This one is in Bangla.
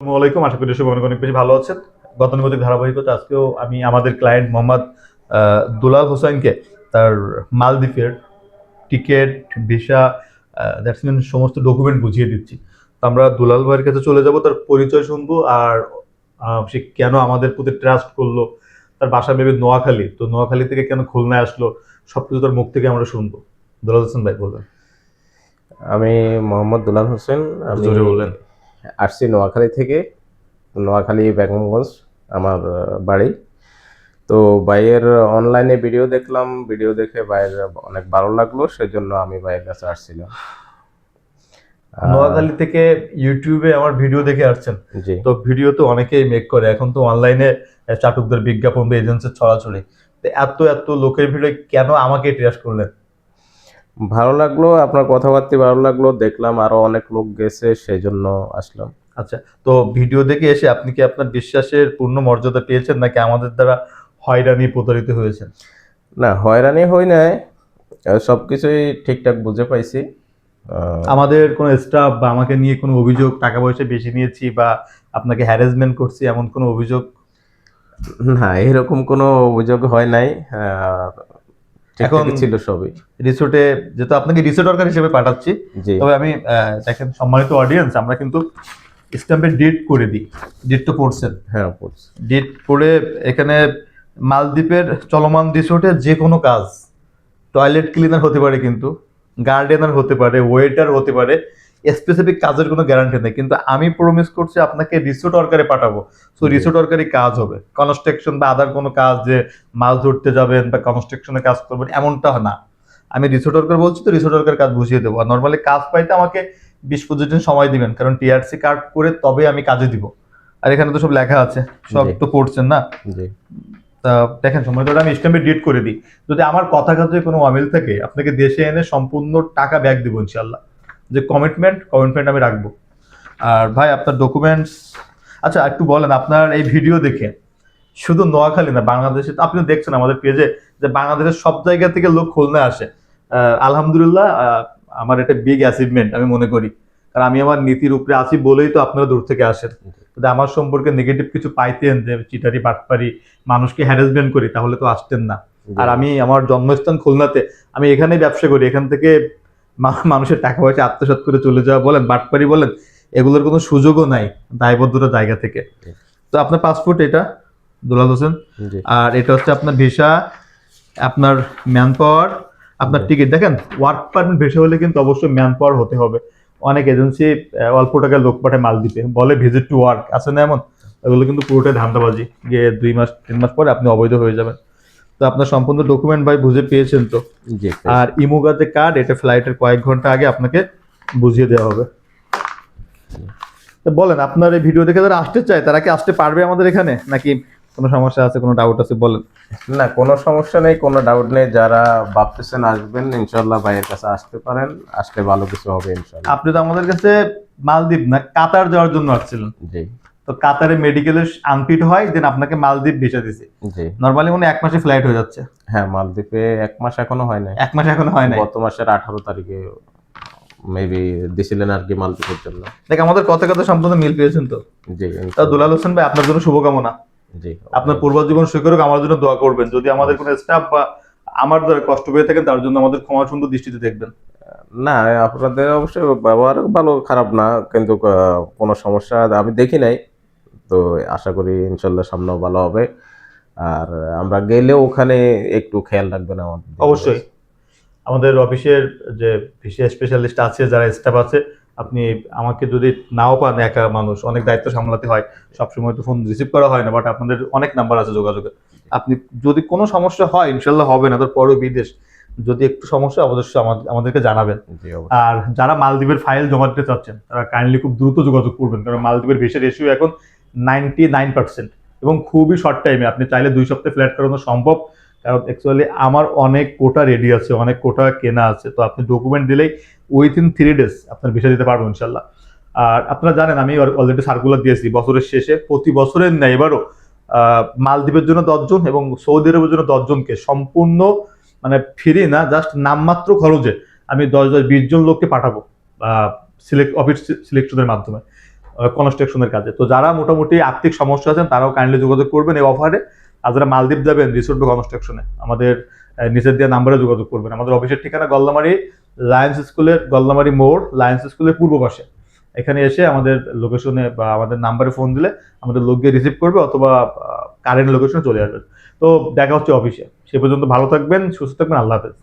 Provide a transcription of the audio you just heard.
আসসালামু আলাইকুম আশা করি সবাই অনেক বেশি ভালো আছেন। গতানুগতিক ধারাবাহিকতা আজকেও আমি আমাদের ক্লায়েন্ট মোহাম্মদ দুলাল হোসেনকে তার মালদ্বীপের টিকিট ভিসা দ্যাটস মিন সমস্ত ডকুমেন্ট বুঝিয়ে দিচ্ছি। তো আমরা দুলাল ভাইয়ের কাছে চলে যাব তার পরিচয় শুনব আর সে কেন আমাদের প্রতি ট্রাস্ট করল তার বাসা ভেবে নোয়াখালী তো নোয়াখালী থেকে কেন খুলনায় আসলো সবকিছু তার মুখ থেকে আমরা শুনব। দুলাল হোসেন ভাই বলবেন। আমি মোহাম্মদ দুলাল হোসেন বললেন। আসছি নোয়াখালী থেকে নোয়াখালী বেগমগঞ্জ আমার বাড়ি। তো ভাইয়ের অনলাইনে ভিডিও দেখলাম ভিডিও দেখে ভাইয়ের অনেক ভালো লাগল সেজন্য আমি ভাইয়ের কাছে আসছিলাম। নোয়াখালী থেকে ইউটিউবে আমার ভিডিও দেখে আসছেন। জি। তো ভিডিও তো অনেকেই মেক করে এখন তো অনলাইনে চাটুকদের বিজ্ঞাপন বা এজেন্সির ছড়াছড়ি। এত এত লোকের ভিড়ে কেন আমাকে ট্রেস করলেন? ভালো লাগল আপনার কথাবার্তা ভালো লাগল দেখলাম আরও অনেক লোক গেছে সেই জন্য আসলাম। আচ্ছা তো ভিডিও দেখে এসে আপনি কি আপনার বিশ্বাসের পূর্ণ মর্যাদা পেয়েছেন নাকি আমাদের দ্বারা হয়রানি প্রতারিত হয়েছেন? না হয়রানি হই নাই আহ, সবকিছুই ঠিকঠাক বুঝে পাইছি। আমাদের কোনো স্টাফ বা আমাকে নিয়ে কোনো অভিযোগ টাকা পয়সা বেশি নিয়েছি বা আপনাকে হ্যারাসমেন্ট করছি এমন কোনো অভিযোগ? না এরকম কোনো অভিযোগ হয় নাই। এখন- ছিল সবই। রিসোর্টে যেহেতু আপনাকে রিসোর্ট ওয়ার্কার হিসেবে পাঠাচ্ছি তবে আমি দেখেন সম্মানিত অডিয়েন্স আমরা কিন্তু স্ট্যাম্পে ডেট করে দিই। ডেট তো পড়ছেন। হ্যাঁ পড়ছে। ডেট পড়ে এখানে মালদ্বীপের চলমান রিসোর্টে যে কোনো কাজ টয়লেট ক্লিনার হতে পারে কিন্তু গার্ডেনার হতে পারে ওয়েটার হতে পারে স্পেসিফিক কাজের কোনো গ্যারান্টি নেই কিন্তু আমি প্রমিস করছি আপনাকে রিসোর্ট ওয়ার্কারে পাঠাবো। সো। রিসোর্ট ওয়ার্কারই কাজ হবে। কনস্ট্রাকশন বা আদার কোনো কাজ যে মাছ ধরতে যাবেন বা কনস্ট্রাকশনে কাজ করবেন এমনটা না। আমি রিসোর্ট ওয়ার্কার বলছি তো রিসোর্ট ওয়ার্কার কাজ বুঝিয়ে দেবো। আর নর্মালি কাজ পাইতে আমাকে বিশ পঁচিশ দিন সময় দিবেন কারণ টিআরসি কার্ড করে তবে আমি কাজে দিব। আর এখানে তো সব লেখা আছে সব তো পড়ছেন না? তা দেখেন সময়টা আমি স্ট্যাম্পে ডিট করে দিই। যদি আমার কথা কাজে কোনো অমিল থাকে আপনাকে দেশে এনে সম্পূর্ণ টাকা ব্যাক দিব ইনশাল্লাহ যে কমিটমেন্ট কমিটমেন্ট আমি রাখব। আর ভাই আপনার ডকুমেন্টস আচ্ছা একটু বলেন আপনার এই ভিডিও দেখে শুধু নোয়াখালী না বাংলাদেশে আপনি দেখছেন আমাদের পেজে যে বাংলাদেশের সব জায়গা থেকে লোক খুলনা আসে। আলহামদুলিল্লাহ আমার এটা বিগ অ্যাচিভমেন্ট আমি মনে করি। কারণ আমি আমার নীতির উপরে আছি বলেই তো আপনারা দূর থেকে আসেন। যদি আমার সম্পর্কে নেগেটিভ কিছু পাইতেন যে চিটারি বাটপারি মানুষকে হ্যারাসমেন্ট করি তাহলে তো আসতেন না। আর আমি আমার জন্মস্থান খুলনাতে আমি এখানে ব্যবসা করি এখান থেকে মানুষের টাকা পয়সা আত্মসাৎ করে চলে যাওয়া বলেন বাটপারি বলেন এগুলোর কোনো সুযোগও নাই দায়বদ্ধতা জায়গা থেকে। তো আপনার পাসপোর্ট এটা দুলাল হোসেন। আর এটা হচ্ছে আপনার ভিসা আপনার ম্যান পাওয়ার আপনার টিকিট দেখেন ওয়ার্ক পারমিট ভিসা হলে কিন্তু অবশ্যই ম্যান পাওয়ার হতে হবে। অনেক এজেন্সি অল্প টাকায় লোক পাঠায় মাল দিতে। বলে ভিজিট টু ওয়ার্ক আছে না এমন? এগুলো কিন্তু পুরোটাই ধান্দাবাজি। গিয়ে দুই মাস তিন মাস পরে আপনি অবৈধ হয়ে যাবেন। তো আপনার সম্পূর্ণ ডকুমেন্ট ভাই বুঝে পেয়েছেন তো? আর ইমুগাতে কার্ড এটা ফ্লাইটের কয়েক ঘণ্টা আগে আপনাকে বুঝিয়ে দেওয়া হবে। তো বলেন আপনার এই ভিডিও দেখে যারা আসতে চায় তারা কি আসতে পারবে আমাদের এখানে? নাকি কোনো সমস্যা আছে কোনো ডাউট আছে বলেন। না কোনো সমস্যা নেই কোনো ডাউট নেই। যারা ভাবতেছেন আসবেন ইনশাল্লাহ ভাইয়ের কাছে আসতে পারেন। আসলে ভালো কিছু হবে ইনশাল্লাহ আপনি তো আমাদের কাছে মালদ্বীপ না কাতার যাওয়ার জন্য আসছিলেন। জি। তো কাতারে মেডিকেলের আনফিট হয় দেন আপনাকে মালদ্বীপ ভিসা দিছে। জি। নর্মালি মনে এক মাসে ফ্লাইট হয়ে যাচ্ছে। হ্যাঁ মালদ্বীপে এক মাস এখনও হয় নাই। এক মাস এখনও হয় নাই। গত মাসের আঠারো তারিখে মেবি দিছিলেন আর কি মালদ্বীপের জন্য। দেখ আমাদের কথা কথা সম্পূর্ণ মিল পেয়েছেন তো। জি তা দুলাল হোসেন ভাই আপনার জন্য শুভকামনা। জি। আপনার পূর্ব জীবন সুখের হোক আমার জন্য দোয়া করবেন। যদি আমাদের কোনো স্টাফ বা আমার দ্বারা কষ্ট পেয়ে থাকেন তার জন্য আমাদের ক্ষমা সুন্দর দৃষ্টিতে দেখবেন। না আপনাদের অবশ্যই ব্যবহার ভালো খারাপ না কিন্তু কোনো সমস্যা আমি দেখি নাই। তো আশা করি ইনশাল্লাহ সামনেও ভালো হবে। আর আমরা গেলেও ওখানে একটু খেয়াল রাখবেন আমাদের। অবশ্যই। আমাদের অফিসের যে ভিসা স্পেশালিস্ট আছে যারা স্টাফ আছে আপনি আমাকে যদি নাও পান একা মানুষ অনেক দায়িত্ব সামলাতে হয়। সবসময় তো ফোন রিসিভ করা হয় না বাট আপনাদের অনেক নাম্বার আছে যোগাযোগের আপনি যদি কোনো সমস্যা হয় ইনশাল্লাহ হবে না তোর পরেও বিদেশ। যদি একটু সমস্যা অবশ্যই আমাদের- আমাদেরকে জানাবেন। আর যারা মালদ্বীপের ফাইল জমা দিতে চাচ্ছেন তারা কাইন্ডলি খুব দ্রুত যোগাযোগ করবেন কারণ মালদ্বীপের ভিসার ইস্যু এখন নাইনটি নাইন পার্সেন্ট। এবং খুবই শর্ট টাইমে আপনি চাইলে দুই সপ্তাহে ফ্ল্যাট করানো সম্ভব। কারণ অ্যাকচুয়ালি আমার অনেক কোটা রেডি আছে, অনেক কোটা কেনা আছে। তো আপনি ডকুমেন্ট দিলেই উইথিন থ্রি ডেজ আপনার ভিসা দিতে পারব ইনশাল্লাহ। আর আপনারা জানেন, আমি অলরেডি সার্কুলার দিয়েছি। বছরের শেষে প্রতি বছরের নেয় এবারও মালদ্বীপের জন্য দশজন এবং সৌদি আরবের জন্য দশজনকে। সম্পূর্ণ মানে ফ্রি না জাস্ট নামমাত্র খরচে আমি দশ দশ, বিশ জন লোককে পাঠাবো সিলেক্ট অফিস সিলেকশনের মাধ্যমে। কনস্ট্রাকশনের কাজে। তো যারা মোটামুটি আর্থিক সমস্যা আছেন, তারাও কাইন্ডলি যোগাযোগ করবেন এই অফারে আর যারা মালদ্বীপ যাবেন রিসোর্ট বা কনস্ট্রাকশনে আমাদের নিচের দেওয়া নাম্বারে যোগাযোগ করবেন। আমাদের অফিসের ঠিকানা গল্লামারি লায়েন্স স্কুলের গল্লামারি মোড় লায়েন্স স্কুলের পূর্ব পাশে। এখানে এসে আমাদের লোকেশনে বা আমাদের নাম্বারে ফোন দিলে আমাদের লোক গিয়ে রিসিভ করবে অথবা কারেন্ট লোকেশনে চলে আসবে তো দেখা হচ্ছে অফিসে সে পর্যন্ত ভালো থাকবেন, সুস্থ থাকবেন, আল্লাহ হাফেজ।